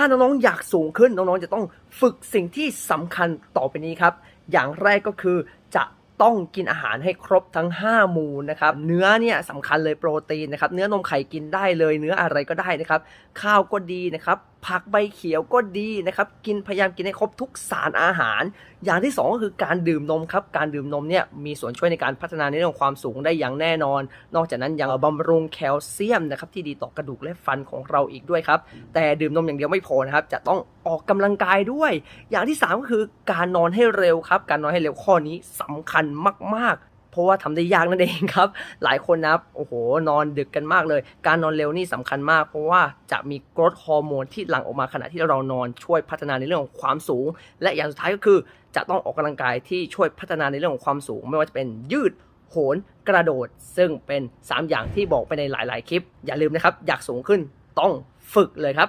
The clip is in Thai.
ถ้าน้องๆอยากสูงขึ้นน้องๆจะต้องฝึกสิ่งที่สำคัญต่อไปนี้ครับ อย่างแรกก็คือจะต้องกินอาหารให้ครบทั้ง 5 หมู่นะครับ เนื้อเนี่ยสำคัญเลยโปรตีนนะครับ เนื้อนมไข่กินได้เลย เนื้ออะไรก็ได้นะครับ ข้าวก็ดีนะครับผักใบเขียวก็ดีนะครับ กินพยายามกินให้ครบทุกสารอาหาร อย่างที่สองก็คือการดื่มนมครับ การดื่มนมเนี่ยมีส่วนช่วยในการพัฒนาในเรื่องของความสูงได้อย่างแน่นอน นอกจากนั้นยังบำรุงแคลเซียมนะครับที่ดีต่อกระดูกและฟันของเราอีกด้วยครับ แต่ดื่มนมอย่างเดียวไม่พอนะครับ จะต้องออกกำลังกายด้วย อย่างที่ 3 ก็คือการนอนให้เร็วครับ การนอนให้เร็วข้อนี้สำคัญมาก เพราะว่าทำได้ยากนั่นเองครับ หลายคนนะโอ้โห นอนดึกกันมากเลย การนอนเร็วนี่สำคัญมาก เพราะว่าจะมีกรดฮอร์โมนที่หลั่งออกมาขณะที่เรานอนช่วยพัฒนาในเรื่องของความสูง และอย่างสุดท้ายก็คือ จะต้องออกกำลังกายที่ช่วยพัฒนาในเรื่องของความสูง ไม่ว่าจะเป็นยืดโหนกระโดด ซึ่งเป็น 3 อย่างที่บอกไปในหลาย ๆ คลิป อย่าลืมนะครับ อยากสูงขึ้นต้องฝึกเลยครับ